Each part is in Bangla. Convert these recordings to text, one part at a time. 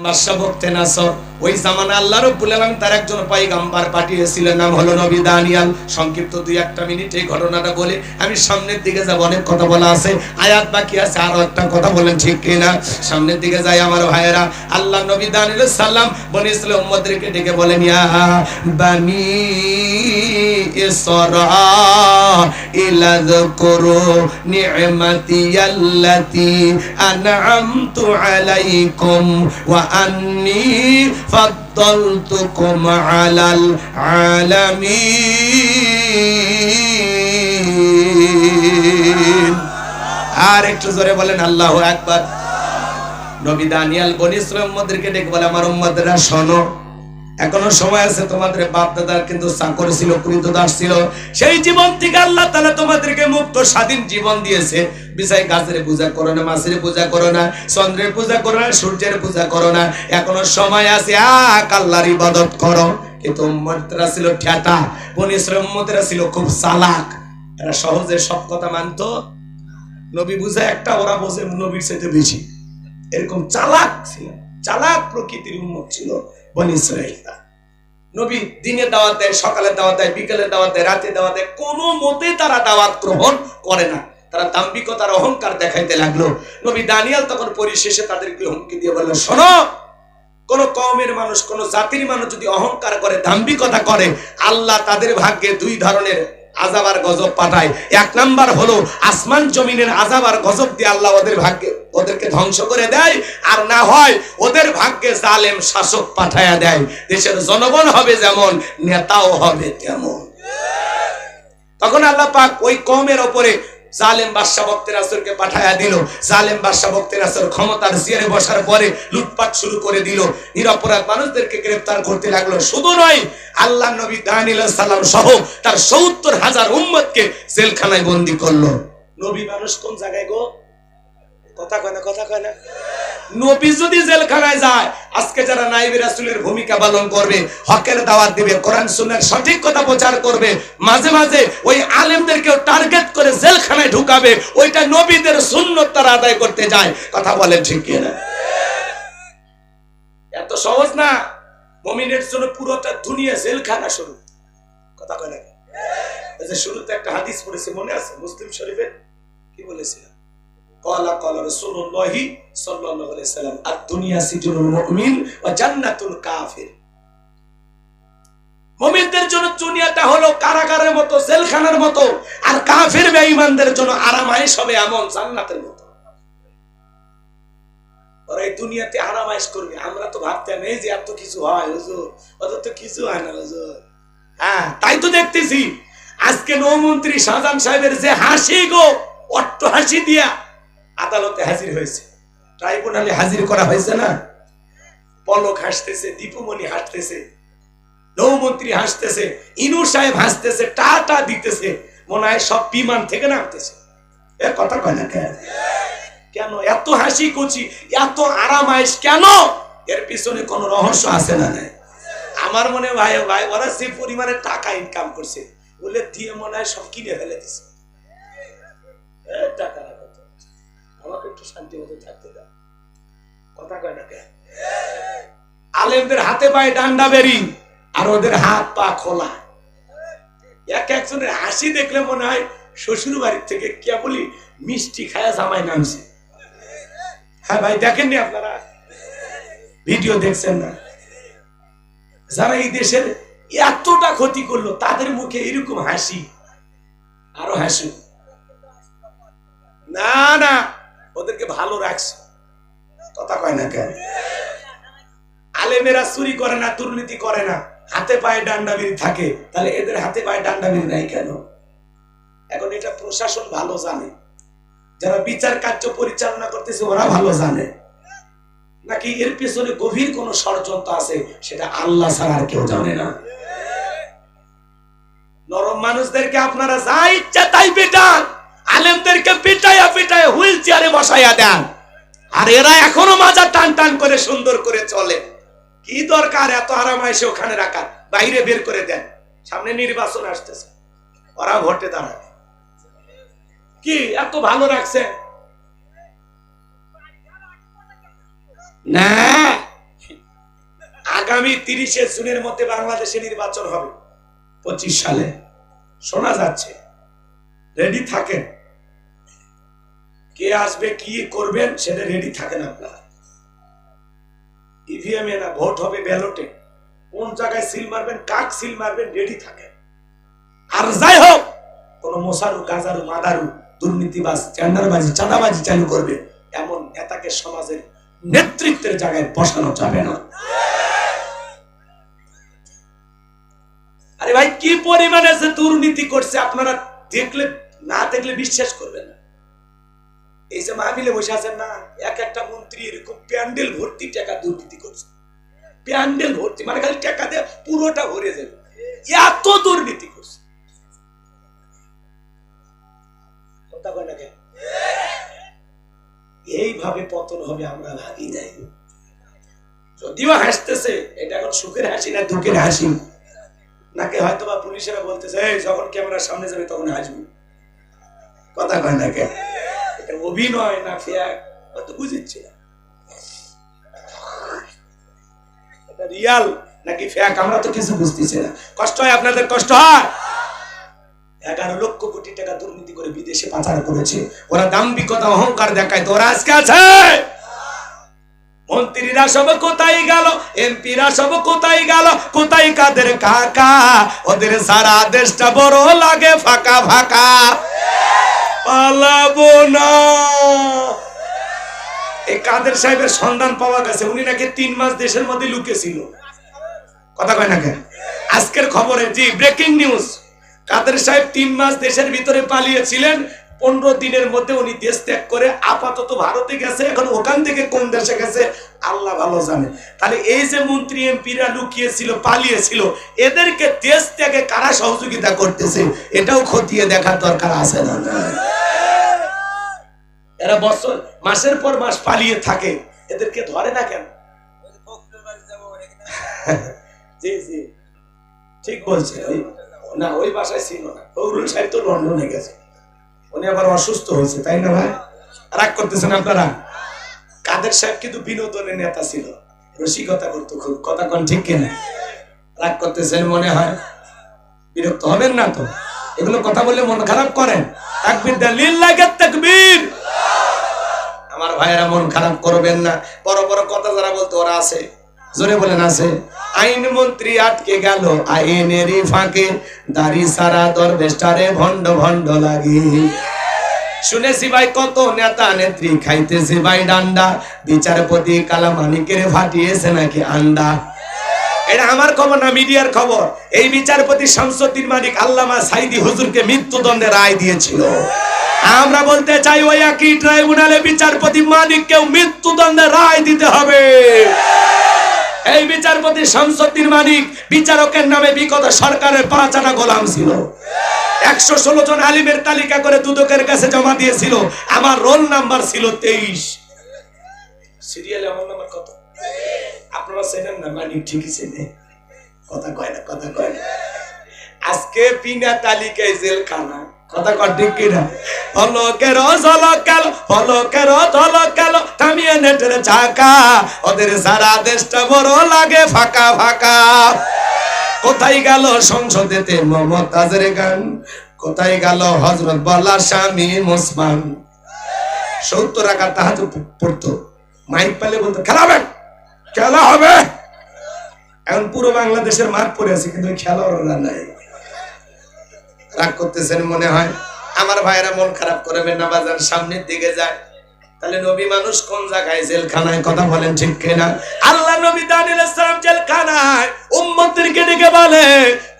বাদশা বকতে নাসর ওই জামানা আল্লাহ রব্বুল আলামিন তার একজন পয়গাম্বার পাঠিয়েছিলেন, নাম হলো নবী দানিয়াল। সংক্ষিপ্ত দুই একটা মিনিট এই ঘটনাটা বলে আমি সামনের দিকে যাব, অনেক কথা বলা আছে, আয়াত বাকি আছে, আরও একটা কথা বলেন ঠিক কিনা? সামনের দিকে যাই আমার ভাইয়েরা, আল্লাহ নবী দানিয়াল সাল্লাম বনি ইসলাম উম্মতদেরকে ডেকে বলেন, ইয়া বানি ইসরা ইলা যকুরু নি'মাতি আল্লাতি আন'আমতু আলাইকুম ওয়া আন্নী ফাদ্দালতুকুম على العالمين আর একটু জোরে বলেন, আল্লাহু আকবার। নবী দানিয়াল বনি ইসরাইল উম্মতদেরকে ডেকে বলে, আমার শোনো। এখনও সময় আছে তোমাদের বাপ দাদার কিন্তু চাকর ছিল দাস ছিল। সেই জীবন থেকে আল্লাহ তাআলা তোমাদেরকে মুক্ত, স্বাধীন জীবন দিয়েছে। বিছাই গাছের পূজা করো না, মাছের পূজা করো না, চন্দ্রের পূজা করো না, সূর্যের পূজা করো না। এখনও সময় আছে, আক আল্লাহর ইবাদত করো। কিন্তু উম্মতরা ছিল ঠেটা বনি ইসরাইল উম্মতরা ছিল খুব চালাক। এরা সহজে সব কথা মানতো। নবী বুঝা একটা, ওরা বোঝে নবীর চাইতে বেশি। এরকম চালাক ছিল, চালাক প্রকৃতির উন্মত ছিল। বনি ইসরায়েলরা নবী দিনে দাওয়াত দেয় সকালে দাওয়াত দেয় বিকেলে দাওয়াত দেয় রাতে দাওয়াত দেয় কোনো মতে তারা দাওয়াত গ্রহণ করে না। তারা দাম্ভিকতার অহংকার দেখাইতে লাগল। নবী দানিয়াল তখন পরিশেষে তাদেরকে হুমকি দিয়ে বলল শোনো, কোন কমের মানুষ, কোন জাতির মানুষ যদি অহংকার করে, দাম্ভিকতা করে, আল্লাহ তাদের ভাগ্যে দুই ধরনের আজাব আর গজব পাঠায়। এক নাম্বার হলো, আসমান জমিনের আজাব আর গজব দিয়ে আল্লাহ ওদের ভাগ্যে, ওদেরকে ধ্বংস করে দেয়। আর না হয়, ওদের ভাগ্যে জালেম শাসক পাঠায়া দেয়। দেশের জনগণ হবে যেমন, নেতাও হবে তেমন। তখন আল্লাহ পাক ওই কমের ওপরে জালেম বাদশা ভক্তের আসরকে পাঠায়া দিল। জালেম বাদশা ভক্তের আসর ক্ষমতার জিয়ারে বসার পরে লুটপাট শুরু করে দিল। নিরপরাধ মানুষদেরকে গ্রেফতার করতে লাগল। শুধু নয়, আল্লাহ নবী দানিল সালাম সহ তার সত্তর হাজার উম্মতকে জেলখানায় বন্দি করল। নবী মানুষ কোন জায়গায় গো? কথা কয় না, কথা কয় না। নবী যদি জেলখানায় যায়, আজকে যারা ভূমিকা পালন করবে, হকের দাওয়াত দিবে, কোরআন সুন্নাহর সঠিক কথা প্রচার করবে, মাঝে মাঝে ওই আলেমদেরকেও টার্গেট করে জেলখানায় ঢুকাবে, ওইটা নবীদের তারা আদায় করতে যায়। কথা ঠিক এত সহজ না? মমিনের জন্য পুরোটা দুনিয়া জেলখানা শুরু। কথা কয় না শুরুতে একটা হাদিস পড়েছে, মনে আছে? মুসলিম শরীফের? কি বলেছিলাম কলা আরামায়েশ দুনিয়াতে করবে। আমরা তো ভাবতাম, এই যে এত কিছু হয়, হুজুর অত তো কিছু হয় না, হুজুর। হ্যাঁ তাই তো দেখতেছি। আজকে নৌমন্ত্রী শাহজাহান সাহেবের যে হাসি গো অট্ট হাসি দিয়া আদালতে হাজির হয়েছে। ট্রাইব্যুনালে হাজির করা হয়েছে না? পলক হাসতেছে, দীপুমণি হাসতেছে, নৌমন্ত্রী হাসতেছে ইনু সাহেব হাসতেছে, টাটা দিতেছে, মনে হয় সব বিমান থেকে নামতেছে। এ কথা কয় না কেন? এত হাসি কুচি এত আরামাইশ কেন? এর পিছনে কোনো রহস্য আছে না নাই? আমার মনে ভাই ভাই, ওরা যে পরিমাণে টাকা ইনকাম করছে, বলে দিয়ে মনে হয় সব কিনে ফেলে দিছে। টাকা। আমাকে একটু শান্তি মতো থাকতে দাও। কথা কয় না কেন আলেমদের হাতে পায়ে ডান্ডা বেরি, আর ওদের হাত পা খোলা। এক একজনের হাসি দেখলে মনে হয় শ্বশুর বাড়ির থেকে কেবলই মিষ্টি খায়া জামাই নামছে। হ্যাঁ ভাই, দেখেননি আপনারা? ভিডিও দেখছেন না? যারা এই দেশের এতটা ক্ষতি করল, তাদের মুখে এরকম হাসি, আরও হাসি না না। ওদেরকে ভালো রাখছে। কথা কয় না কেন? আলেমেরা চুরি করে না, দুর্নীতি করে না। হাতে পায়ে ডান্ডাবিরি থাকে। তাহলে এদের হাতে পায়ে ডান্ডাবিরি নাই কেন? এখন এটা প্রশাসন ভালো জানে। যারা বিচার কার্য পরিচালনা করতেছে, ওরা ভালো জানে। নাকি এর পেছনে গভীর কোন ষড়যন্ত্র আছে, সেটা আল্লাহ ছাড়া আর কেউ জানে না। নরম মানুষদেরকে আপনারা যা ইচ্ছা তাই পেটান আলেমদেরকে পিটাইয়া পিটাইয়া হুইল চেয়ারে বসাইয়া দেন। আর এরা এখনও মাজা টান টান করে সুন্দর করে চলে। কি দরকার এত আরাম এসে ওখানে রাখার? বাইরে বের করে দেন। সামনে নির্বাচন আসতেছে। ওরা ভোটে দাঁড়াবে কি এত ভালো রাখছে? না। আগামী তিরিশে জুনের মধ্যে বাংলাদেশে নির্বাচন হবে। পঁচিশ সালে। শোনা যাচ্ছে। রেডি থাকেন। কে আসবে, কি করবেন, সেটা রেডি থাকেন আপনারা। ইভিএম এ না ভোট হবে ব্যালটে কোন জায়গায় সিল মারবেন, কাক সিল মারবেন রেডি থাকেন আর যাই হোক, কোন মশারু গাজারু, মাদারু, দুর্নীতিবাজ টেন্ডারবাজি চাঁদাবাজি চালু করবে, এমন নেতাকে সমাজের নেতৃত্বের জায়গায় বসানো যাবে না। আরে ভাই, কি পরিমাণে যে দুর্নীতি করছে, আপনারা দেখলে, না দেখলে বিশ্বাস করবেন না। এই যে মাহবিলে বসে আছেন না, এক একটা মন্ত্রী এরকম প্যান্ডেল ভর্তি টাকা দুর্নীতি করছে। প্যান্ডেল ভর্তি মানে খালি টাকা দিয়ে পুরোটা ভরে যাবে এত দুর্নীতি করছে? এইভাবে পতন হবে আমরা ভাবি নাই। যদিও হাসতেছে, এটা এখন সুখের হাসি না দুঃখের হাসি? নাকি হয়তো বা পুলিশেরা বলতেছে যখন ক্যামেরার সামনে যাবে তখন হাসবি? কথা কয় না কেন? অভিনয় না ফেয়ার হয়তো বুঝেছি না এটা রিয়াল নাকি ফেয়াক আমরা তো কিছু বুঝতেছি না। কষ্ট হয় আপনাদের? কষ্ট হয়? এগারো লক্ষ কোটি টাকা দুর্নীতি করে বিদেশে পাচার করেছে। ওরা দাম্ভিকতা, অহংকার দেখায়। তো ওরা আজকে আছে? মন্ত্রীরা সব কোথায় গেল? এমপিরা সব কোথায় গেল? কোথায় কাদের কাকা? ওদের সারা দেশটা বড় লাগে ফাঁকা ফাঁকা। পালাবো না। এই কাদের সাহেবের সন্ধান পাওয়া গেছে? উনি নাকি তিন মাস দেশের মধ্যে লুকেছিল। কথা কয় না কেন? আজকের খবরে, জি ব্রেকিং নিউজ কাদের সাহেব তিন মাস দেশের ভিতরে পালিয়েছিলেন? পনেরো দিনের মধ্যে উনি দেশ ত্যাগ করে আপাতত ভারতে গেছে, এখন ওখান থেকে কোন দেশে গেছে, আল্লাহ ভালো জানে। তাহলে এই যে মন্ত্রী এমপিরা লুকিয়েছিল, পালিয়েছিল, এদেরকে দেশ ত্যাগে কারা সহযোগিতা করতেছে, এটাও খতিয়ে দেখার দরকার আছে না? এরা বছর, মাসের পর মাস পালিয়ে থাকে, এদেরকে ধরে না কেন? জি জি, ঠিক বলছে না, ওই বাসায় ছিল না ফখরুল সাহেব তো লন্ডনে গেছে। উনি আবার অসুস্থ হয়েছে, তাই না ভাই? রাগ করতেছেন আপনারা? কাদের সাহেব কিন্তু বিনোদনের নেতা ছিল। রসিকতা করতো খুব, কথা কোন ঠিক কিনা? রাগ করতেছেন মনে হয়। বিরক্ত হবেন না তো? এগুলো কথা বললে মন খারাপ করেন। তাকবীর দেন, লিল্লাহি তাকবীর। আমার ভাইয়েরা মন খারাপ করবেন না। বড় বড় কথা যারা বলতে, ওরা আছে। জোরে বলেন আছে। আইন মন্ত্রী আটকে গেল, আইনেরই ফাঁকে। দাড়ি সারা দরবেশটারে ভণ্ড ভণ্ড লাগে। শুনেছি ভাই, কত নেতা নেত্রী খাইতেছে ভাই ডান্ডা। বিচারপতি কালামানিকের ফাটিয়েছে নাকি আন্ডা। এটা আমার খবর না, মিডিয়ার খবর। এই বিচারপতি শামসুদ্দিন মালিক আল্লামা সাইদি হুজুরকে মৃত্যুদণ্ডে রায় দিয়েছিল। আমরা বলতে চাই, ওই একই ট্রাইব্যুনালে বিচারপতি মালিককেও মৃত্যুদণ্ডে রায় দিতে হবে। এই বিচারপতি শামসুদ্দিন মালিক বিচারকের নামে বিগত সরকারের পাঁচ গোলাম ছিল। একশো ষোলো জন আলিমের তালিকা করে দুদকের কাছে জমা দিয়েছিল। আমার রোল নাম্বার ছিল তেইশ। সিরিয়ালে আমার নাম্বার কত? আপনারা না? মানি ঠিকই চেনে। কথা কয় না, কথা কয় না। আজকে বিনা তালিকায় জেলখানা। কথা কয় ঠিক কিনা? ফলকের ঝলকাল ফলকের ঝলকাল, থামিয়ে নেটের চাকা। ওদের সারা দেশটা বড় লাগে ফাঁকা ফাঁকা। কোথায় গেল সংসদেতে মমতাজের গান? কোথায় গেল হজরত বলা স্বামী মুসমান? সত্তর টাকা তাহাজ পড়তো। মাইক পেলে বলতো খেলাবেন খেলা হবে। এখন পুরো বাংলাদেশের মাঠ পড়ে আছে, কিন্তু খেলোয়াড়রা নাই। রাগ করতেছেন মনে হয়? আমার ভাইয়েরা মন খারাপ করে না বাজার সামনের দিকে যায়। তাহলে নবী মানুষ কোন জায়গায়? জেলখানায় কথা বলেন ঠিক কিনা? আল্লাহ নবী দানিল ইসলাম জেলখানায় উম্মতদেরকে ডেকে বলে,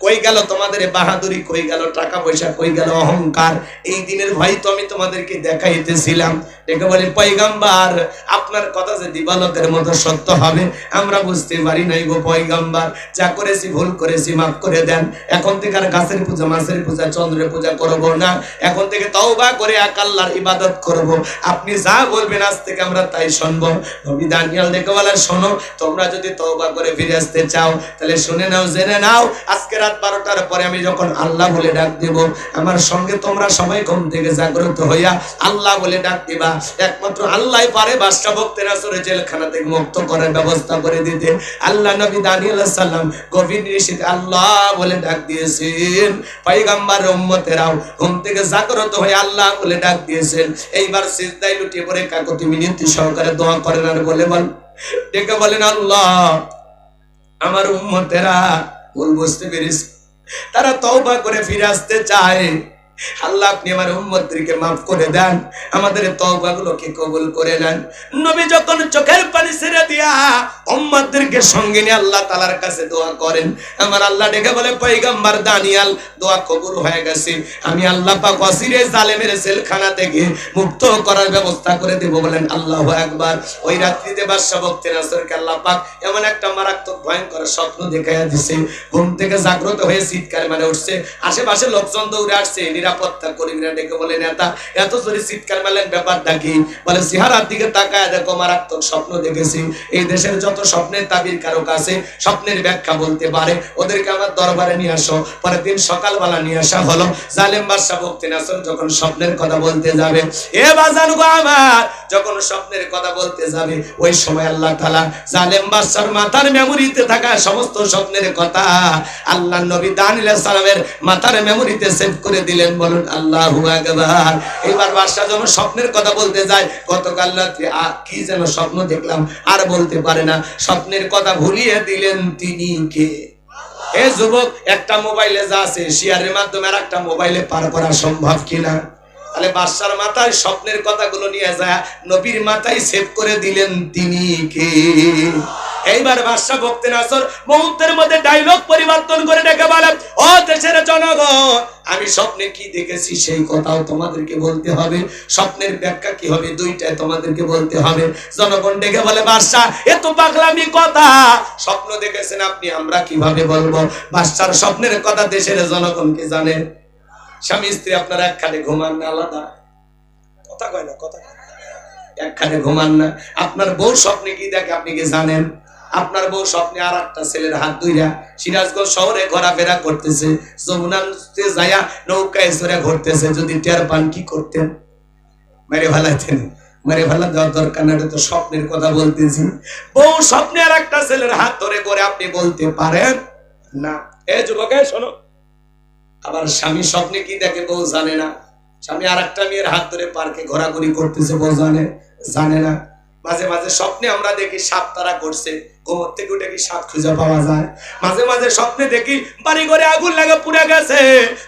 কই গেল তোমাদের বাহাদুরি? কই গেল টাকা পয়সা? কই গেল অহংকার? এই দিনের ভাই তো আমি তোমাদেরকে দেখাইতেছিলাম। ডেকে বলে, পয়গাম্বার, আপনার কথা যে দিবালকের মতো সত্য হবে, আমরা বুঝতে পারি নাই গো পয়গাম্বার। যা করেছি ভুল করেছি, মাফ করে দেন। এখন থেকে আর গাছের পূজা, মাছের পূজা, চন্দ্রের পূজা করব না। এখন থেকে তওবা করে এক আল্লাহর ইবাদত করব। আপনি যা বলবেন, আজ থেকে আমরা তাই শুনব। নবী দানিয়াল দেখে বলে শোনো, তোমরা যদি তওবা করে ফিরে আসতে চাও, তাহলে শুনে নাও, জেনে নাও, আজকে রাত বারোটার পরে আমি যখন আল্লাহ বলে ডাক দেব, আমার সঙ্গে তোমরা সবাই ঘুম থেকে জাগ্রত হইয়া আল্লাহ বলে ডাক দিবা। একমাত্র আল্লাহ পারে বাদশা ভক্তের আসরে জেলখানা থেকে মুক্ত করার ব্যবস্থা করে দিতে। আল্লাহ নবী দানিয়াল সাল্লাম গভীর নিশীতে আল্লাহ বলে ডাক দিয়েছেন। পাইগাম্বার উম্মতেরাও ঘুম থেকে জাগ্রত হয়ে আল্লাহ বলে ডাক দিয়েছেন। এইবার সিজদায় লুটিয়ে পড়ে কাকতি মিনতি সহকারে দোয়া করেন আর বলে, বল, ডেকে বলেন, আল্লাহ, আমার উম্মতেরা ভুল বুঝতে পেরেছি। তারা তওবা করে ফিরে আসতে চায়। আল্লাহ আপনি আমার উম্মতদেরকে মাফ করে দেন, আমাদের তওবাগুলোকে কবুল করে নেন। নবী যখন চোখের পানি ছেড়ে দিয়া উম্মতদেরকে সঙ্গে নিয়ে আল্লাহ তাআলার কাছে দোয়া করেন, আমার আল্লাহ ডেকে বলে, পয়গম্বর দানিয়াল, দোয়া কবুল হয়ে গেছে। আমি আল্লাহ পাক ওয়াসিরে জালেমের জেলখানা থেকে মুক্ত করার ব্যবস্থা করে দেব। বলেন, আল্লাহু আকবার। ওই রাত্রিতে বাদশা ভক্তি নাসরকে আল্লাহ পাক এমন একটা মারাত্মক, ভয়ঙ্কর স্বপ্ন দেখাইয়া দিছে। ঘুম থেকে জাগ্রত হয়ে চিৎকার মানে উঠছে। আশেপাশে লোকজন দৌড়ে আসছে নিরাপত্তা কর্মীরা ডেকে বলে, নেতা, এত জোরে চিৎকার মারলেন, ব্যাপারটা কি? বলে, সিহারার দিকে তাকায় দেখো, মারাত্মক স্বপ্ন দেখেছি। এই দেশের যত স্বপ্নের তাবির কারক আছে, স্বপ্নের ব্যাখ্যা বলতে পারে। ওদেরকে আমার দরবারে নিয়ে আসো। পরের দিন সকালবেলা নিয়ে আসা হলো। জালেম বাদশা ভক্তি নাসর যখন স্বপ্নের কথা বলতে যাবে, এ বাজান গো আমার, যখন স্বপ্নের কথা বলতে যাবে, ওই সময় আল্লাহ তাআলা জালেম বাদশার মাথার মেমোরিতে থাকা সমস্ত স্বপ্নের কথা আল্লাহ নবী দানিল সালামের মাথার মেমোরিতে সেভ করে দিলেন। বলুন আল্লাহ আকবার। এবার বাদশাহ যখন স্বপ্নের কথা বলতে যায় গতকাল রাত্রে আ, কি যেন স্বপ্ন দেখলাম আর বলতে পারে না। স্বপ্নের কথা ভুলিয়ে দিলেন তিনি কে? এ যুবক একটা মোবাইলে যা আছে শেয়ারের মাধ্যমে আর একটা মোবাইলে পার করা সম্ভব কিনা? তাহলে বাদশার মাথায় স্বপ্নের কথাগুলো নিয়ে যায়, নবীর মাথায় সেভ করে দিলেন তিনি কে? এইবার বাদশা ভক্তি নাসর মুহূর্তের মধ্যে ডায়লগ পরিবর্তন করে ডেকে বলেন, ও দেশের জনগণ, আমি স্বপ্নে কি দেখেছি সেই কথাও তোমাদেরকে বলতে হবে। স্বপ্নের ব্যাখ্যা কি হবে দুইটাই তোমাদেরকে বলতে হবে। জনগণ ডেকে বলে বাদশা এ তো পাগলামি কথা। স্বপ্ন দেখেছেন আপনি, আমরা কীভাবে বলব? বাদশার স্বপ্নের কথা দেশের জনগণকে জানে। স্বামী স্ত্রী আপনারা একখানে ঘুমান না আলাদা। কথা কয় না, কথা একখানে ঘুমান না। আপনার বউ স্বপ্নে কি দেখে আপনি কি জানেন? আপনার বউ স্বপ্নে আর একটা ছেলের হাত ধইরা সিরাজগঞ্জ শহরে ঘোরাফেরা করতেছে যমুনাতে যায়া নৌকায় চড়ে ঘুরতেছে, যদি টের পান কি করতেন? মেরে ফেলাইতেন। মেরে ফেলা দেওয়ার দরকার না তো স্বপ্নের কথা বলতেছি। বউ স্বপ্নে আর একটা ছেলের হাত ধরে করে আপনি বলতে পারেন? না। এ যুবক শোনো। আবার স্বামী স্বপ্নে কি দেখে বউ জানে না? স্বামী আর একটা মেয়ের হাত ধরে পার্কে ঘোরাঘুরি করতেছে, বউ জানে জানে না। মাঝে মাঝে স্বপ্নে আমরা দেখি সাপ তারা করছে কোমর থেকে উঠে কি সাপ খুঁজে পাওয়া যায়? মাঝে মাঝে স্বপ্নে দেখি বাড়ি ঘরে আগুন লাগা পুড়ে গেছে,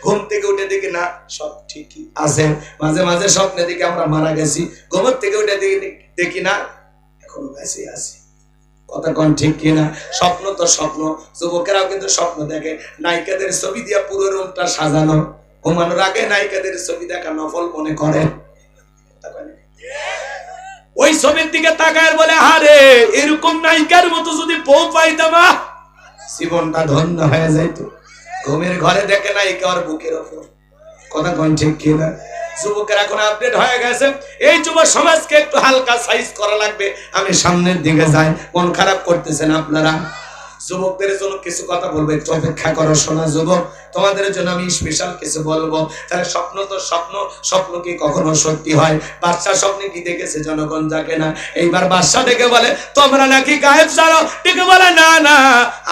ঘুম থেকে উঠে দেখি না, সব ঠিকই আছে। মাঝে মাঝে স্বপ্নে দেখি আমরা মারা গেছি কোমর থেকে উঠে দেখি দেখি না, এখন বেঁচে আছি। কথা কন ঠিক কিনা? স্বপ্ন তো স্বপ্ন যুবকেরাও কিন্তু স্বপ্ন দেখে। নায়িকাদের ছবি দিয়া পুরো রুমটা সাজানো। ঘুমানোর আগে নায়িকাদের ছবি দেখা নফল মনে করে? ওই ছবির দিকে তাকায় বলে হারে এরকম নায়িকার মতো যদি বউ পাইতাম জীবনটা ধন্য হয়ে যাইত। ঘুমের ঘরে দেখে নায়িকা ওর বুকের ওপর। কথা কোন ঠিক কিনা? যুবকের এখন আপডেট হয়ে গেছে। এই যুব সমাজকে একটু হালকা সাইজ করা লাগবে। আমি সামনের দিকে যাই, মন খারাপ করতেছেন আপনারা। যুবকদের জন্য কিছু কথা বলব, একটু অপেক্ষা করো শোনা যুবক, তোমাদের জন্য আমি স্পেশাল কিছু বলব। তাহলে স্বপ্ন তো স্বপ্ন স্বপ্ন কি কখনো সত্যি হয়? বাচ্চা স্বপ্নে কি দেখেছে জনগণ যাকে না? এইবার বাদশা ডেকে বলে, তোমরা নাকি গায়েব জানো? ডেকে বলে, না না,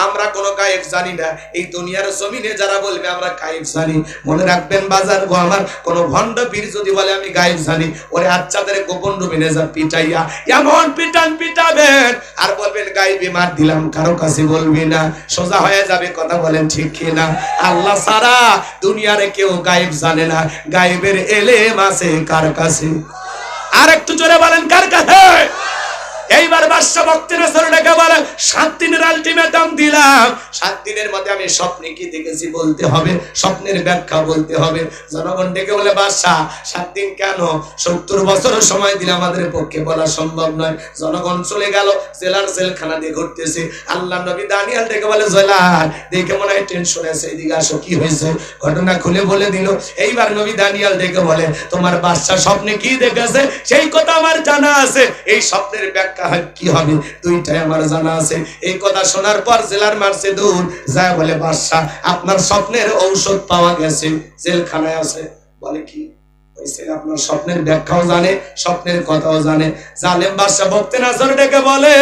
আমরা কোনো গায়েব জানি না। এই দুনিয়ার জমিনে যারা বলবে, আমরা গায়েব জানি। মনে রাখবেন বাজার গো আমার, কোন ভণ্ড পীর যদি বলে, আমি গায়েব জানি, ওরে আচ্ছাদের গোপন রুমিনে যা পিটাইয়া, এমন পিটান পিটাবেন। আর বলবেন গায়েবি মার দিলাম, কারও কাছে বলবি না। সোজা হয়ে যাবে কথা বলেন ঠিক কিনা? আল্লাহ সারা দুনিয়ারে কেউ গায়েব জানে না। গায়েবের এলেম আছে কার কাছে? আর একটু জোরে বলেন, কার কাছে? এইবার বাদশা ভক্তের ডেকে বলে সাত দিনের আলটিমেটাম দিলাম। সাত দিনের মধ্যে আমি স্বপ্নে কি দেখেছি বলতে হবে, স্বপ্নের ব্যাখ্যা বলতে হবে। জনগণ ডেকে বলে, বাদশা, সাত দিন কেন? সত্তর বছর সময় দিলে আমাদের পক্ষে বলা সম্ভব নয়। জনগণ চলে গেল, জেলার জেলখানা দিয়ে ঘুরতেছে। আল্লাহ নবী দানিয়াল ডেকে বলে, জেলার, দেখে মনে হয় টেনশন আছে, এদিকে আসো, কি হয়েছে? ঘটনা খুলে বলে দিল। এইবার নবী দানিয়াল ডেকে বলে, তোমার বাদশা স্বপ্নে কি দেখেছে? সেই কথা আমার জানা আছে। এই স্বপ্নের ব্যাখ্যা কা- হবে? দুইটাই আমার জানা আছে। এই কথা শোনার পর জেলার মারছে দূর। বলে বাদশাহ আপনার স্বপ্নের ঔষধ পাওয়া গেছে। জেলখানায় আছে। বলে কি? আপনার স্বপ্নের ব্যাখ্যাও জানে, স্বপ্নের কথাও জানে। জালেম বাদশাহ ভক্তি নাজর ডেকে বলে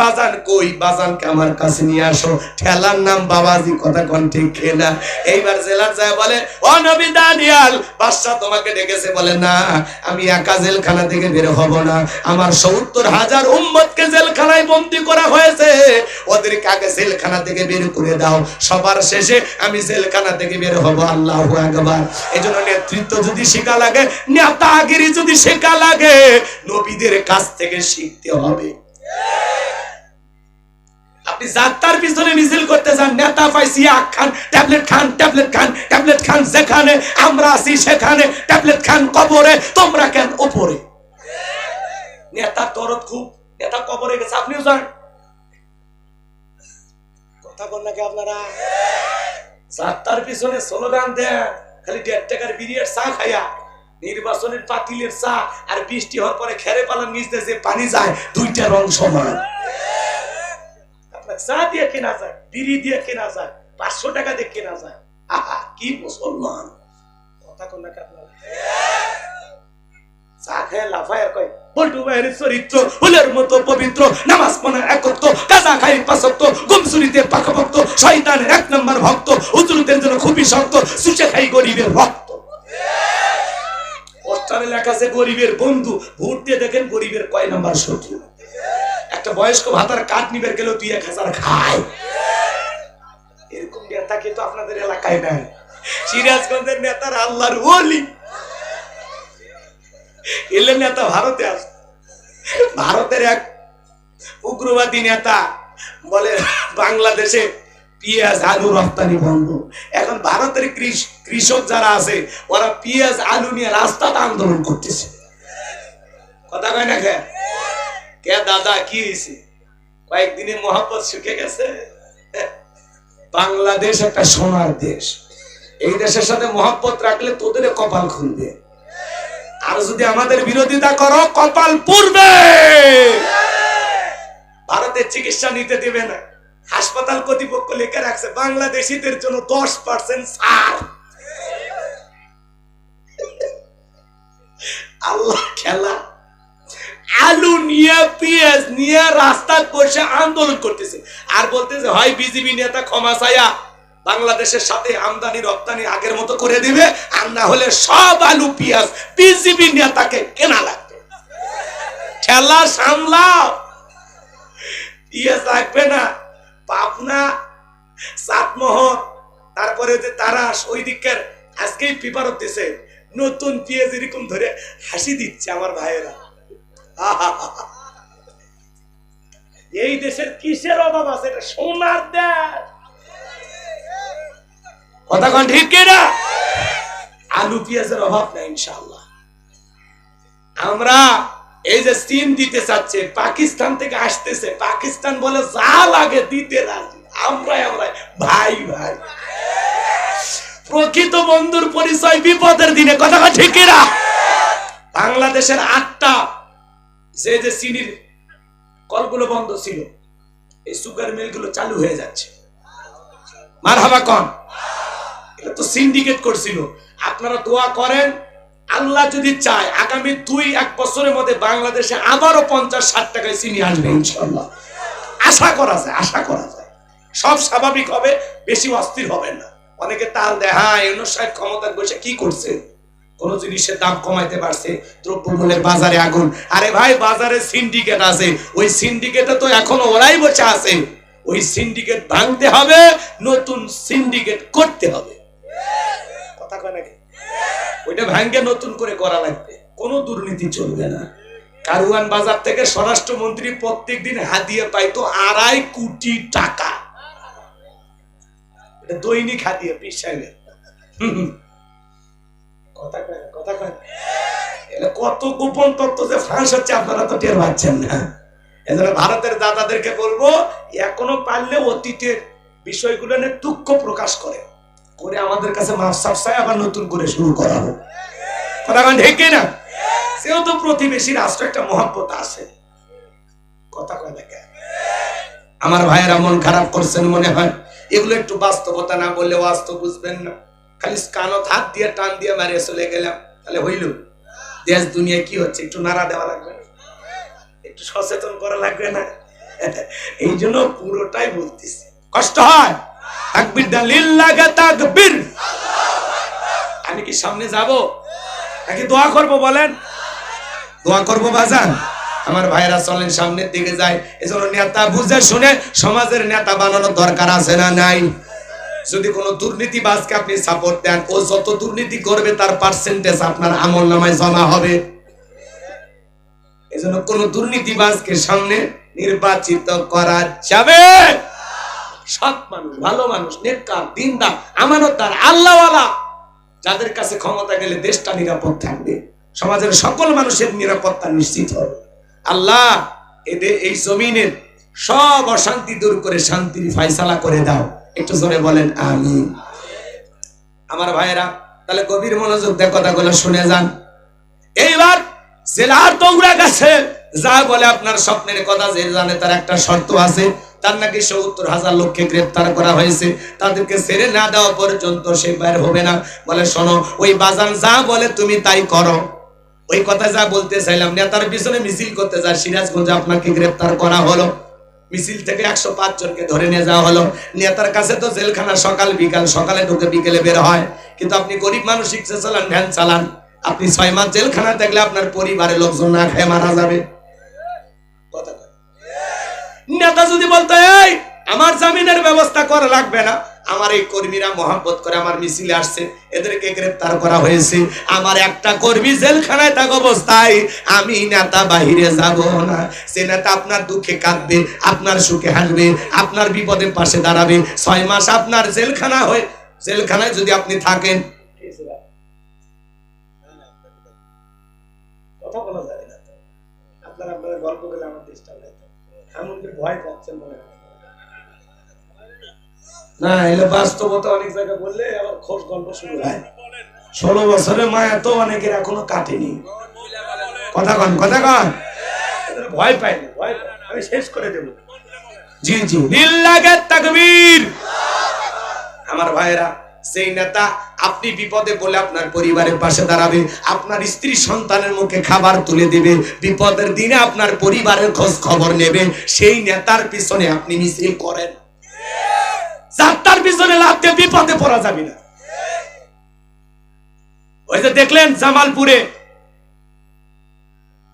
বাজান কই? বাজানকে আমার কাছে নিয়ে আসো। ঠেলার নাম বাবাজি, কথা কোন ঠিক এইবার জেলার যায় বলে, ও নবী দানিয়াল, বাদশাহ তোমাকে ডেকেছে। বলে, না, আমি একা জেলখানা থেকে বের হব না। আমার সত্তর হাজার উম্মতকে জেলখানায় বন্দি করা হয়েছে। ওদের কাকে জেলখানা থেকে বের করে দাও। সবার শেষে আমি জেলখানা থেকে বের হব, আল্লাহ একবার এই জন্য নেতৃত্ব যদি শেখা লাগে, নেতাগিরি যদি শেখা লাগে, নবীদের কাছ থেকে শিখতে হবে। আপনি যাত্রার পিছনে মিছিল করতে যান, নেতা পাইছি আখ খান, ট্যাবলেট খান ট্যাবলেট খান ট্যাবলেট খান যেখানে, আমরা আছি সেখানে, ট্যাবলেট খান কবরে, তোমরা কেন ওপরে নেতার দরদ খুব, নেতা কবরে গেছে, আপনিও যান। কথা বল নাকি আপনারা? যাত্রার পিছনে স্লোগান দেয় খালি দেড় টাকার বিরিয়ার চা খাইয়া। নির্বাচনের পাতিলের চা, আর বৃষ্টি হওয়ার পরে খেরে পালার নিচ দিয়ে যে পানি যায় দুইটা রং সমান চা দিয়ে কেনা যায়, বিড়ি দিয়ে কেনা যায়, পাঁচশো টাকা দিয়ে কেনা যায়। আহা, কি মুসলমান। কথা কোন এক নম্বর ভক্ত উজুরদের জন্য খুবই শক্ত, সুচে খাই গরিবের ভক্ত। পোস্টারে লেখা আছে, গরিবের বন্ধু, ভোট দিয়ে দেখেন গরিবের কয় নাম্বার শত্রু। একটা বয়স্ক ভাতার কাঠ নিবের গেলেও দুই এক হাজার খায় এরকম নেতা কিন্তু আপনাদের এলাকায় নাই। সিরাজগঞ্জের নেতার আল্লাহর ওলি। এলে নেতা ভারতে আস। ভারতের এক উগ্রবাদী নেতা বলে, বাংলাদেশে পেঁয়াজ, আলু রপ্তানি বন্ধ। এখন ভারতের কৃষক যারা আছে, ওরা পেঁয়াজ, আলু নিয়ে রাস্তাতে আন্দোলন করতেছে। কথা কয় না কে? কে দাদা, কি হয়েছে কয়েকদিনে মোহাম্মত শুকে গেছে। বাংলাদেশ একটা সোনার দেশ। এই দেশের সাথে মহব্বত রাখলে তোদের কপাল খুলবে। আর যদি আমাদের বিরোধিতা করো, কপাল পুরবে ভারতের চিকিৎসা নিতে দেবে না। হাসপাতাল কর্তৃপক্ষ লেখা রাখছে, বাংলাদেশিদের জন্য দশ পার্সেন্ট ছাড় আল্লাহ খেলা। আলু নিয়ে, পেঁয়াজ নিয়ে রাস্তায় বসে আন্দোলন করতেছে। আর বলতেছে, হয় বিজেপি নেতা ক্ষমা চায়া, বাংলাদেশের সাথে আমদানি, রপ্তানি আগের মতো করে দিবে, আর না হলে সব আলু, পেঁয়াজ বিজেপি নেতাকে কেনা লাগবে। ঠেলা সামলাও। পেঁয়াজ লাগবে না, পাবনা চাটমোহর তারপরে যে তারা ওই দিকের আজকেই পেপারত দিছে নতুন পেঁয়াজ এরকম ধরে হাসি দিচ্ছে আমার ভাইয়েরা। এই দেশের কিসের অভাব আছে? এটা সোনার দেশ। কথা ঠিক কিনা? আলু পেঁয়াজের অভাব নাই, ইনশাআল্লাহ। আমরা এই যে চীন দিতে চাচ্ছে, পাকিস্তান থেকে আসতেছে, পাকিস্তান বলে যা লাগে দিতে রাজি। আমরাই আমরা ভাই ভাই। প্রকৃত বন্ধুর পরিচয় বিপদের দিনে, কথা ঠিক কিনা? বাংলাদেশের আটটা যে যে চিনির কলগুলো বন্ধ ছিল, এই সুগার মিলগুলো চালু হয়ে যাচ্ছে। মার হাবা কন। এটা তো সিন্ডিকেট করছিল। আপনারা দোয়া করেন, আল্লাহ যদি চায়, আগামী দুই এক বছরের মধ্যে বাংলাদেশে আবারও পঞ্চাশ ষাট টাকায় চিনি আসবে আশা করা যায়, আশা করা যায়। সব স্বাভাবিক হবে, বেশি অস্থির হবে না। অনেকে তাল দেয় হ্যাঁ ইউনুস সাহেব বসে কি করছে কোন জিনিসের দাম কমাইতে পারছে, দ্রব্যমূল্যের বাজারে আগুন। আরে ভাই, বাজারে সিন্ডিকেট আছে। ওই সিন্ডিকেটে তো এখনও ওরাই বসে আছে। ওই সিন্ডিকেট ভাঙতে হবে, নতুন সিন্ডিকেট করতে হবে। কথা কয় নাকি? ওইটা নতুন করে করা লাগবে। কোনো দুর্নীতি চলবে না। কারুয়ান বাজার থেকে স্বরাষ্ট্রমন্ত্রী প্রত্যেক দিন হাতিয়ে পাইতো আড়াই কোটি টাকা। দৈনিক হাতিয়ে। কথা কয় কথা কয় না। এগুলো কত গোপন তত্ত্ব যে ফাঁস হচ্ছে, আপনারা তো টের পাচ্ছেন না। এজন্য ভারতের দাদাদেরকে বলব, এখনও পারলে অতীতের বিষয়গুলো নিয়ে দুঃখ প্রকাশ করে। করে আমাদের কাছে মাফ আবার নতুন করে শুরু করাবো। কথা ঠিক না সেও তো প্রতিবেশী রাষ্ট্র একটা মহাব্বত আছে। কথা কয় কেন? আমার ভাইয়েরা মন খারাপ করছেন মনে হয়। এগুলো একটু বাস্তবতা না বললে বাস্তব বুঝবেন না। খালি কানত হাত দিয়ে টান দিয়ে মারিয়ে চলে গেলাম। তাহলে হইল? দেশ দুনিয়া কি হচ্ছে? একটু নাড়া দেওয়া লাগবে। একটু সচেতন করা লাগবে না? এই জন্য পুরোটাই বলতেছি। কষ্ট হয়? তাকবির। আমি কি সামনে যাব? নাকি দোয়া করব বলেন? দোয়া করব বাজান। আমার ভাইরা চলেন সামনের দিকে যায়। এজন্য নেতা বুঝে শুনে সমাজের নেতা বানানোর দরকার আছে না নাই? যদি কোনো দুর্নীতিবাজকে আপনি সাপোর্ট দেন, ও যত দুর্নীতি করবে, তার পার্সেন্টেজ আপনার আমল নামায় জমা হবে। এজন্য কোন দুর্নীতিবাজকে সামনে নির্বাচিত করা যাবে। সৎ মানুষ, ভালো মানুষ, নেককার, দিনদার, আমানতদার, আল্লাহওয়ালা, যাদের কাছে ক্ষমতা গেলে দেশটা নিরাপদ থাকবে। সমাজের সকল মানুষের নিরাপত্তা নিশ্চিত হবে। আল্লাহ এদের এই জমিনের সব অশান্তি দূর করে শান্তির ফাইসালা করে দাও। একটু জোরে বলেন আমি আমার ভাইয়েরা, তাহলে গভীর মনোযোগ দিয়ে কথাগুলো শুনে যান। এইবার জেলার দৌড়া গেছে, যা বলে আপনার স্বপ্নের কথা, যে জানে তার একটা শর্ত আছে। তার নাকি সত্তর হাজার লোককে গ্রেপ্তার করা হয়েছে। তাদেরকে ছেড়ে না দেওয়া পর্যন্ত সে বের হবে না। বলে, শোনো, ওই বাজান যা বলে তুমি তাই করো। ওই কথা যা বলতে চাইলাম, নেতার পিছনে মিছিল করতে যা সিরাজগঞ্জে আপনাকে গ্রেপ্তার করা হলো। মিছিল থেকে একশো পাঁচ জনকে ধরে নিয়ে যাওয়া হলো। নেতার কাছে তো জেলখানা সকাল, বিকাল, সকালে ঢুকে বিকেলে বের হয়। কিন্তু আপনি গরিব মানুষ শিখছে চালান ভ্যান চালান। আপনি ছয় মাস জেলখানা দেখলে আপনার পরিবারের লোকজন না খেয়ে মারা যাবে। নেতা যদি বলতো, এই, আমার জামিনের ব্যবস্থা করা লাগবে না। আমার এই কর্মীরা মহাব্বত করে আমার মিছিলে আসছে, এদেরকে গ্রেপ্তার করা হয়েছে আমার একটা কর্মী জেলখানায় থাক অবস্থায় আমি নেতা বাহিরে যাব না সে নেতা আপনার দুঃখে কাঁদবে, আপনার সুখে হাসবে, আপনার বিপদে পাশে দাঁড়াবে ছয় মাস আপনার জেলখানা হয়ে জেলখানায় যদি আপনি থাকেন। আপনারা গল্প করলে আমার তো। এমনকি ভয় পাচ্ছেন মনে হয়। না এলে বাস্তবতা অনেক জায়গায় বললে আবার খোঁজ গল্প শুরু হয়। ষোলো বছরের মায়া তো অনেকের এখনও কাটেনি। কথা কন কথা কন। ভয় পাই না ভয় আমি শেষ করে দেব। জি জি। লিল্লাহে তাকবীর। আমার ভাইয়েরা সেই নেতা আপনি বিপদে বলে আপনার পরিবারের পাশে দাঁড়াবে আপনার স্ত্রী সন্তানের মুখে খাবার তুলে দেবে বিপদের দিনে আপনার পরিবারের খোঁজ খবর নেবে। সেই নেতার পিছনে আপনি মিছিল করেন। যাত্রার পিছনে লাভ দিয়ে বিপদে পড়া যাবে না। ওই যে দেখলেন জামালপুরে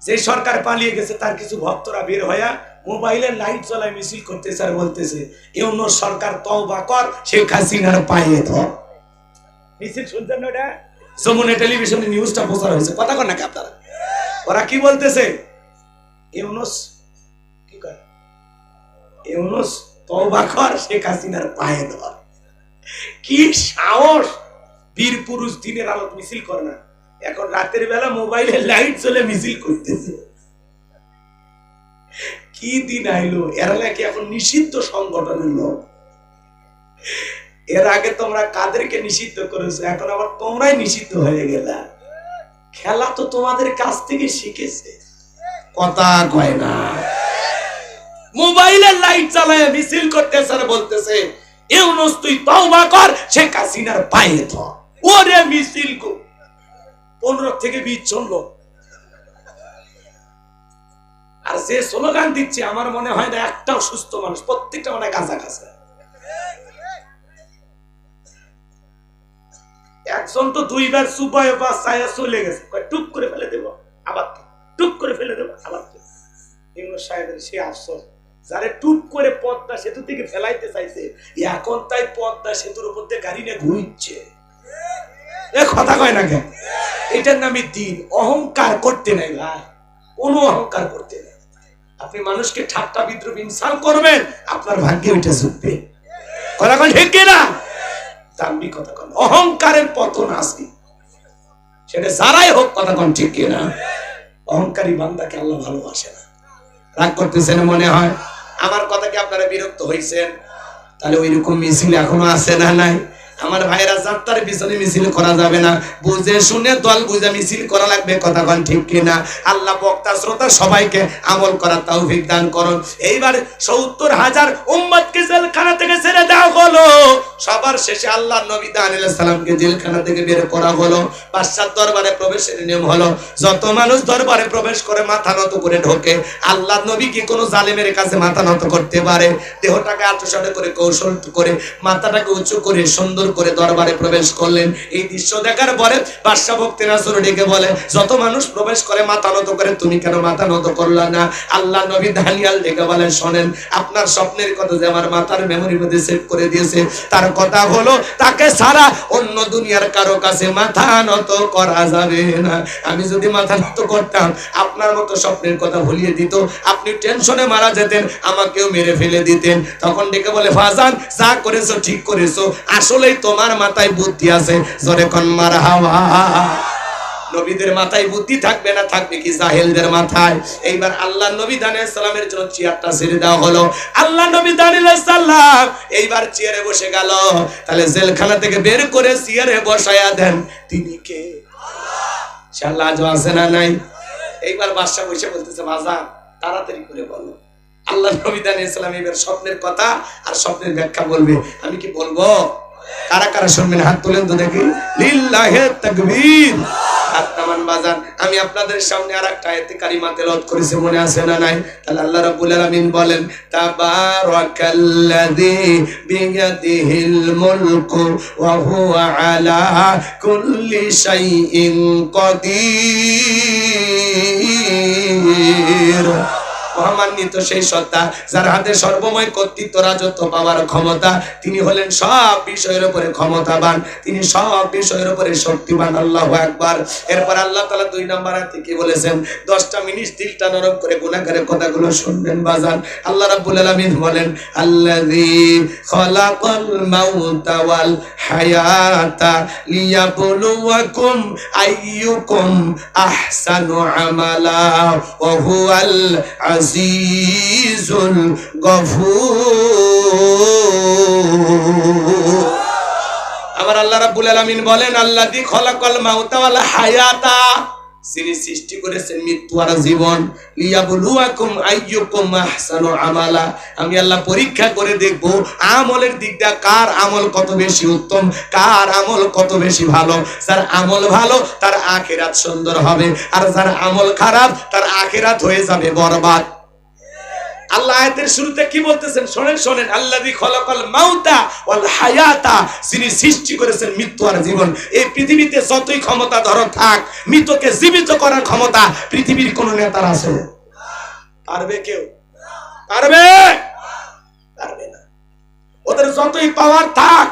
যে সরকার পালিয়ে গেছে, তার কিছু ভক্তরা বের হইয়া মোবাইলে লাইট জ্বলায় মিছিল করতেছে আর বলতেছে এমন সরকার তওবা কর, শেখ হাসিনার পায়ে মিছিল শুনছেন ওটা? যমুনা টেলিভিশনে নিউজটা প্রচার হয়েছে। কথা কর নাকি আপনারা? ওরা কি বলতেছে? ইউনুস, কি কয়? ইউনুস তওবা কর, শেখ হাসিনার পায়ে ধর। কি সাহস! বীর পুরুষ দিনের আলোক মিছিল করে না। এখন রাতের বেলা মোবাইলে লাইট জ্বলে মিছিল করতেছে। কি দিন আইলো? এরা নাকি এখন নিষিদ্ধ সংগঠনের লোক। এর আগে তোমরা কাদেরকে নিষিদ্ধ করেছ, এখন আবার তোমরাই নিষিদ্ধ হয়ে গেলা। খেলা তো তোমাদের কাছ থেকে শিখেছে। কথা কয় না। মোবাইলের লাইট চালায় মিছিল করতেছে আর বলতেছে, ইউনুস, তুই তওবা কর, শেখ হাসিনার পায়ে ধর। ওরে মিছিল গো। পনেরো থেকে বিশ জন লোক। আর যে স্লোগান দিচ্ছে, আমার মনে হয় না একটাও সুস্থ মানুষ, প্রত্যেকটা মনে কাঁচা কাঁচা একজন তো দুইবার সুপায় বা ছায়া চলে গেছে। টুক করে ফেলে দেবো, আবার টুক করে ফেলে দেবো, আবার। এগুলো সাহেবের সে আফসোস। যারে টুপ করে পদ্মা সেতু থেকে ফেলাইতে চাইছে এখন তাই পদ্মা সেতুর উপর দিয়ে গাড়ি নিয়ে ঘুরছে। কথা কয় না কেন? এটার নামে দিন, অহংকার করতে নাই ভাই। কোনো অহংকার করতে নেই। আপনি মানুষকে ঠাট্টা বিদ্রুপ ইনসাল করবেন, আপনার ভাগ্যে ওইটা ঝুঁকবে। কথা কন ঠিক না দাম্বি কথা কন অহংকারের পতন আসে সেটা যারাই হোক কথা কন ঠিক কিনা। অহংকারী বান্দাকে আল্লাহ ভালোবাসে না। রাগ করতেছে না মনে হয়? আমার কথা কি আপনারা বিরক্ত হয়েছেন? তাহলে ওই রকম মিছিল এখনও আছে না নাই? আমার ভাইরা যাত্রার পিছনে মিছিল করা যাবে না। বুঝে শুনে দল বুঝে মিছিল করা লাগবে কথা কন ঠিক কিনা? আল্লাহ বক্তা শ্রোতা সবাইকে আমল করার তৌফিক দান করুন। এইবার সত্তর হাজার উম্মতকে জেলখানা থেকে ছেড়ে দেওয়া হলো। সবার শেষে আল্লাহ নবী দানিল সালামকে জেলখানা থেকে বের করা হলো। পাশ্চাত দরবারে প্রবেশের নিয়ম হলো, যত মানুষ দরবারে প্রবেশ করে মাথা নত করে ঢোকে, আল্লাহ নবী কি কোনো জালেমের কাছে মাথা নত করতে পারে? দেহটাকে আত্মসাতে করে কৌশল করে, মাথাটাকে উঁচু করে সুন্দর করে দরবারে প্রবেশ করলেন। এই দৃশ্য দেখার পরে বাদশাহ ভক্তি নাসর ডেকে বলে, যত মানুষ প্রবেশ করে মাথা নত করে, তুমি কেন মাথা নত করলা না? আল্লাহ নবী দানিয়াল ডেকে বলেন, শোনেন, আপনার স্বপ্নের কথা যে আমার মাথার মেমোরির মধ্যে সেভ করে দিয়েছে, তার কথা হলো, তাকে সারা অন্য দুনিয়ার কারও কাছে মাথা নত করা যাবে না। আমি যদি মাথা নত করতাম, আপনার মতো স্বপ্নের কথা ভুলিয়ে দিত, আপনি টেনশনে মারা যেতেন, আমাকেও মেরে ফেলে দিতেন। তখন ডেকে বলে, ফাজান, যা করেছ, ঠিক করেছ। আসলেই তোমার মাথায় বুদ্ধি আছে? জোরে কন মার হাওয়া নবীদের মাথায় বুদ্ধি থাকবে না, থাকবে কি জাহেলদের মাথায়? এইবার আল্লাহ নবী দানিয়াল সালামের জন্য চেয়ারটা ছেড়ে দেওয়া হলো। আল্লাহ নবী দানিয়াল সালাম এইবার চেয়ারে বসে গেল। তাহলে জেলখানা থেকে বের করে চেয়ারে বসায়া দেন। তিনি কে? আল্লাহ আছে না নাই? এইবার বাদশাহ বসে বলতেছে বাজা তাড়াতাড়ি করে বলো। আল্লাহ নবী দানিয়াল সালাম এবার স্বপ্নের কথা আর স্বপ্নের ব্যাখ্যা বলবে। আমি কি বলব? কারা কারা শুনবেন? হাত তুলেন তো দেখি। লিল্লাহে তাকবীর। বাজান, আমি আপনাদের সামনে আর একটা আয়াতে কারিমা তেলাওয়াত করেছি, মনে আছে না নাই? তাহলে আল্লাহ রাব্বুল আলামিন বলেন, তাবারাকাল্লাযী বিয়াদিহিল মুলকু ওয়া হুয়া আলা কুল্লি শাইইন কাদির। মহামান্বিত সেই সত্তা যার হাতে সর্বময় কর্তৃত্ব রাজত্ব পাওয়ার ক্ষমতা, তিনি হলেন সব বিষয়ের উপরে ক্ষমতাবান, তিনি সব বিষয়ের উপরে শক্তিবান, আল্লাহ একবার এরপর আল্লাহ তালা দুই নম্বর হাতে কি বলেছেন? দশটা মিনিট দিলটা নরম করে গুণাগারের কথাগুলো শুনবেন বাজান। আল্লাহ রাব্বুল আলামিন বলেন, আল্লাযী আমালা আজিজুল গফুর। আমার আল্লাহ রাব্বুল আলামিন বলেন আল্লাযী খলাকাল মাউতা ওয়াল হায়াতা। যিনি সৃষ্টি করেছেন মৃত্যু আর জীবন আমালা। আমি আল্লাহ পরীক্ষা করে দেখব, আমলের দিকটা কার আমল কত বেশি উত্তম, কার আমল কত বেশি ভালো। যার আমল ভালো, তার আখেরাত সুন্দর হবে, আর যার আমল খারাপ, তার আখেরাত হয়ে যাবে বরবাদ। আল্লাহ আয়াতের শুরুতে কি বলতেছেন? শোনেন শোনেন। আল্লাযী খলাকাল মাউতা ওয়াল হায়াতা, যিনি সৃষ্টি করেছেন মৃত্যু আর জীবন। এই পৃথিবীতে যতই ক্ষমতা ধর থাক, মৃতকে জীবিত করার ক্ষমতা পৃথিবীর কোন নেতার আছে পারবে কেউ? পারবে? পারবে না। ওদের যতই পাওয়ার থাক,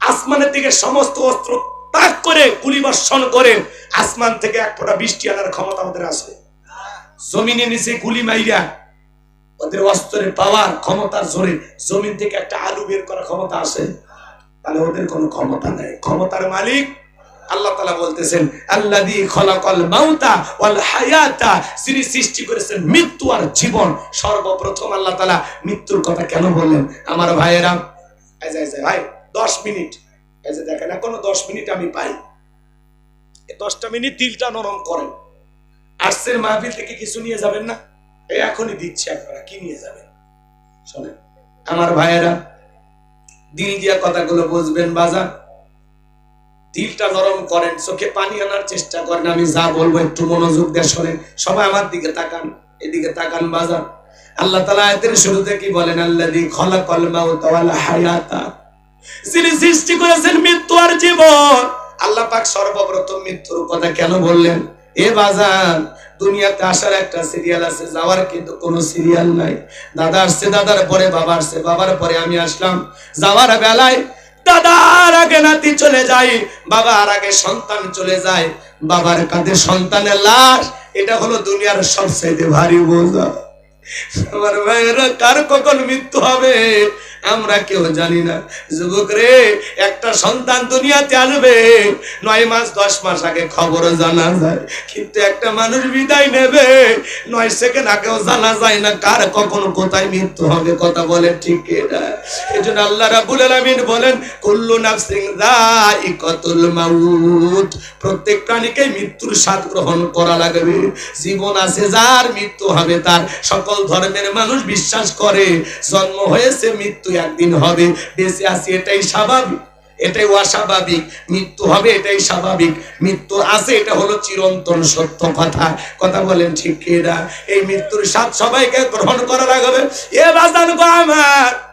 আসমানের দিকে সমস্ত অস্ত্র তাক করে, গুলি বর্ষণ করে, আসমান থেকে এক ফোঁটা বৃষ্টি আনার ক্ষমতা ওদের আছে। জমিনে নিচে গুলি মাইরা ওদের অস্ত্রের পাওয়ার ক্ষমতার জোরে জমিন থেকে একটা আলু বের করার ক্ষমতা আছে? তাহলে ওদের কোনো ক্ষমতা নেই। ক্ষমতার মালিক আল্লাহ তালা বলতেছেন যিনি সৃষ্টি মৃত্যু আর জীবন। সর্বপ্রথম আল্লাহ তালা মৃত্যুর কথা কেন বললেন? আমার ভাই, দশ মিনিট। দেখেন দশ মিনিট আমি পাই। দশটা মিনিট দিলটা নরম করেন। আর্টসের মাহফিল থেকে কিছু নিয়ে যাবেন না? এখনই দিচ্ছে আপনারা, কি নিয়ে যাবেন? শোনেন, আমার ভাইয়েরা, দিল দিয়া কথাগুলো বুঝবেন বাজার দিলটা নরম করেন, চোখে পানি আনার চেষ্টা করেন, আমি যা বলব একটু মনোযোগ দিয়ে শোনেন। সবাই আমার দিকে তাকান, এদিকে তাকান বাজার আল্লাহ তালা আয়াতের শুরুতে কি বলেন? আল্লাহ দি খলাকল মাউতা ওয়াল হায়াতা। যিনি সৃষ্টি করেছেন মৃত্যু আর জীবন, আল্লাহ পাক সর্বপ্রথম মৃত্যুর কথা কেন বললেন? এ বাজার দুনিয়াতে আসার একটা সিরিয়াল আছে, যাওয়ার কিন্তু কোনো সিরিয়াল নাই। দাদা আসছে, দাদার পরে বাবা আসছে, বাবার পরে আমি আসলাম। যাওয়ার বেলায় আগে নাতি চলে আগে সন্তান চলে যায়। বাবার কাঁধে সন্তানের লাশ, এটা হলো দুনিয়ার সবচাইতে ভারী বোঝা। আমার ভাইয়েরা কার কখন মৃত্যু হবে? আমরা কেউ জানি না। যুবক রে, একটা সন্তান দুনিয়াতে আসবে নয় মাস, দশ মাস আগে খবর জানা যায়। কিন্তু একটা মানুষ বিদায় নেবে, নয় সেকেন্ড আগেও জানা যায় না কার কখন কোথায় মৃত্যু হবে, কথা বলে ঠিক না? এই জন্য আল্লাহ রাবুল আলমিন বলেন, কুল্লু নাফসিং দাইকাতুল মাউত। প্রত্যেক প্রাণীকে মৃত্যুর স্বাদ গ্রহণ করা লাগবে। জীবন আছে, যার মৃত্যু হবে তার। সকল ধর্মের মানুষ বিশ্বাস করে, জন্ম হয়েছে, মৃত্যু একদিন হবে। বেঁচে আছি, এটাই স্বাভাবিক। এটাই অস্বাভাবিক। মৃত্যু হবে, এটাই স্বাভাবিক। মৃত্যু আছে, এটা হলো চিরন্তন সত্য কথা। কথা বলেন ঠিক এরা এই মৃত্যুর স্বাদ সবাইকে গ্রহণ করা লাগবে। এ বাজান আমার।